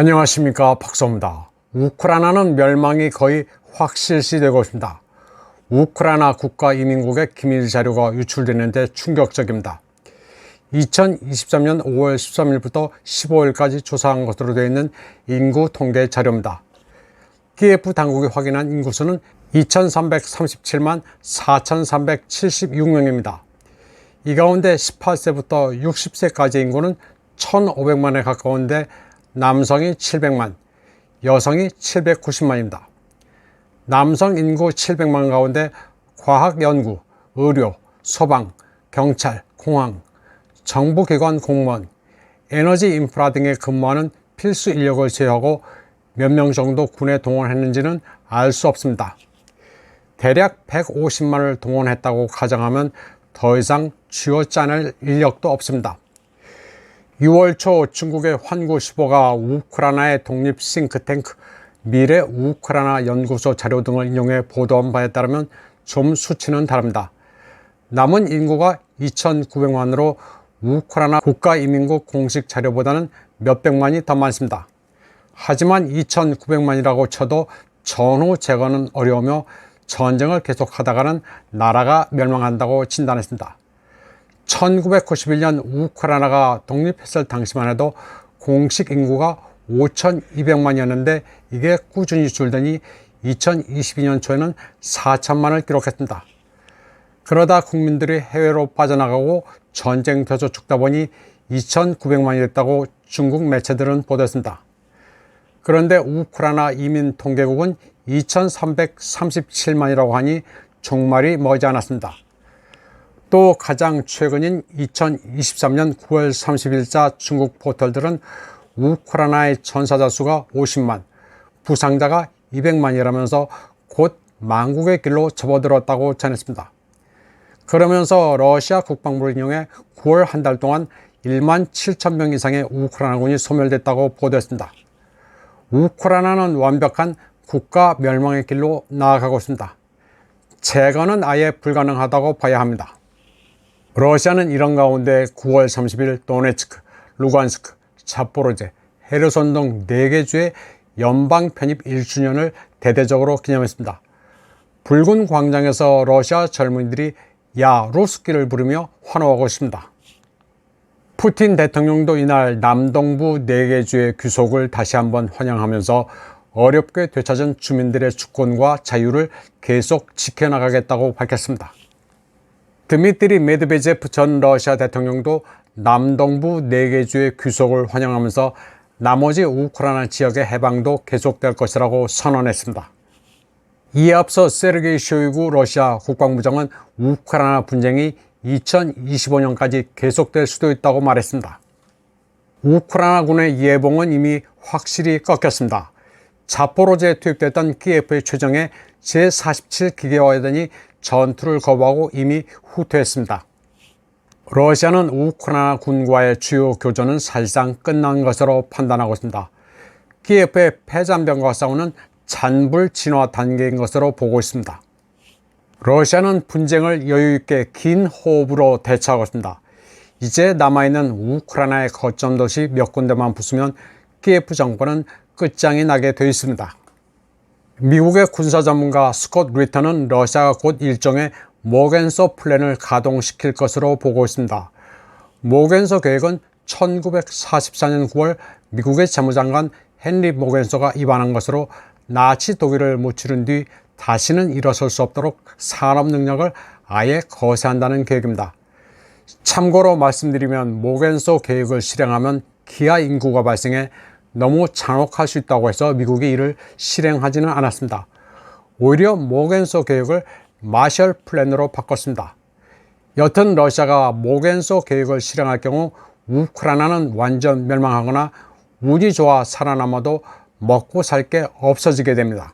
안녕하십니까 박사입니다. 우크라이나는 멸망이 거의 확실시 되고 있습니다. 우크라이나 국가 이민국의 기밀 자료가 유출되는데 충격적입니다. 2023년 5월 13일부터 15일까지 조사한 것으로 되어 있는 인구 통계 자료입니다. 키예프 당국이 확인한 인구수는 2,337만 4,376명입니다. 이 가운데 18세부터 60세까지 인구는 1,500만에 가까운데 남성이 700만, 여성이 790만입니다. 남성 인구 700만 가운데 과학 연구, 의료, 소방, 경찰, 공항, 정부기관 공무원, 에너지 인프라 등에 근무하는 필수 인력을 제외하고 몇 명 정도 군에 동원했는지는 알 수 없습니다. 대략 150만을 동원했다고 가정하면 더 이상 쥐어 짜낼 인력도 없습니다. 6월 초 중국의 환구시보가 우크라이나의 독립 싱크탱크 미래 우크라이나 연구소 자료 등을 인용해 보도한 바에 따르면 좀 수치는 다릅니다. 남은 인구가 2,900만으로 우크라이나 국가이민국 공식 자료보다는 몇백만이 더 많습니다. 하지만 2,900만이라고 쳐도 전후 제거는 어려우며 전쟁을 계속하다가는 나라가 멸망한다고 진단했습니다. 1991년 우크라이나가 독립했을 당시만 해도 공식 인구가 5,200만이었는데 이게 꾸준히 줄더니 2022년 초에는 4천만을 기록했습니다. 그러다 국민들이 해외로 빠져나가고 전쟁 터져 죽다 보니 2,900만이 됐다고 중국 매체들은 보도했습니다. 그런데 우크라이나 이민 통계국은 2,337만이라고 하니 종말이 머지 않았습니다. 또 가장 최근인 2023년 9월 30일자 중국 포털들은 우크라이나의 전사자 수가 50만, 부상자가 200만이라면서 곧 망국의 길로 접어들었다고 전했습니다. 그러면서 러시아 국방부를 인용해 9월 한 달 동안 1만 7천 명 이상의 우크라이나군이 소멸됐다고 보도했습니다. 우크라이나는 완벽한 국가 멸망의 길로 나아가고 있습니다. 재건은 아예 불가능하다고 봐야 합니다. 러시아는 이런 가운데 9월 30일 도네츠크, 루간스크, 자포로제, 헤르손 등 4개 주의 연방 편입 1주년을 대대적으로 기념했습니다. 붉은 광장에서 러시아 젊은이들이 야 루스키를 부르며 환호하고 있습니다. 푸틴 대통령도 이날 남동부 4개 주의 귀속을 다시 한번 환영하면서 어렵게 되찾은 주민들의 주권과 자유를 계속 지켜나가겠다고 밝혔습니다. 드미트리 메드베제프 전 러시아 대통령도 남동부 4개 주의 귀속을 환영하면서 나머지 우크라이나 지역의 해방도 계속될 것이라고 선언했습니다. 이에 앞서 세르게이 쇼이구 러시아 국방부장은 우크라이나 분쟁이 2025년까지 계속될 수도 있다고 말했습니다. 우크라이나군의 예봉은 이미 확실히 꺾였습니다. 자포로제에 투입됐던 키예프의 최정예 제47 기계화단이 전투를 거부하고 이미 후퇴했습니다. 러시아는 우크라이나 군과의 주요 교전은 사실상 끝난 것으로 판단하고 있습니다. 키예프의 패잔병과 싸우는 잔불 진화 단계인 것으로 보고 있습니다. 러시아는 분쟁을 여유있게 긴 호흡으로 대처하고 있습니다. 이제 남아있는 우크라이나의 거점 도시 몇 군데만 부수면 키예프 정권은 끝장이 나게 되어 있습니다. 미국의 군사 전문가 스콧 리터는 러시아가 곧 일종의 모겐소 플랜을 가동시킬 것으로 보고 있습니다. 모겐소 계획은 1944년 9월 미국의 재무장관 헨리 모겐소가 입안한 것으로 나치 독일을 무찌른 뒤 다시는 일어설 수 없도록 산업 능력을 아예 거세한다는 계획입니다. 참고로 말씀드리면 모겐소 계획을 실행하면 기아 인구가 발생해 너무 잔혹할 수 있다고 해서 미국이 이를 실행하지는 않았습니다. 오히려 모겐소 계획을 마셜 플랜으로 바꿨습니다. 여튼 러시아가 모겐소 계획을 실행할 경우 우크라이나는 완전 멸망하거나 운이 좋아 살아남아도 먹고 살 게 없어지게 됩니다.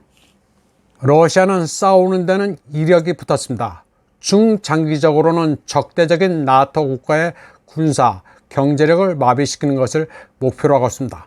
러시아는 싸우는 데는 이력이 붙었습니다. 중장기적으로는 적대적인 나토 국가의 군사, 경제력을 마비시키는 것을 목표로 하고 있습니다.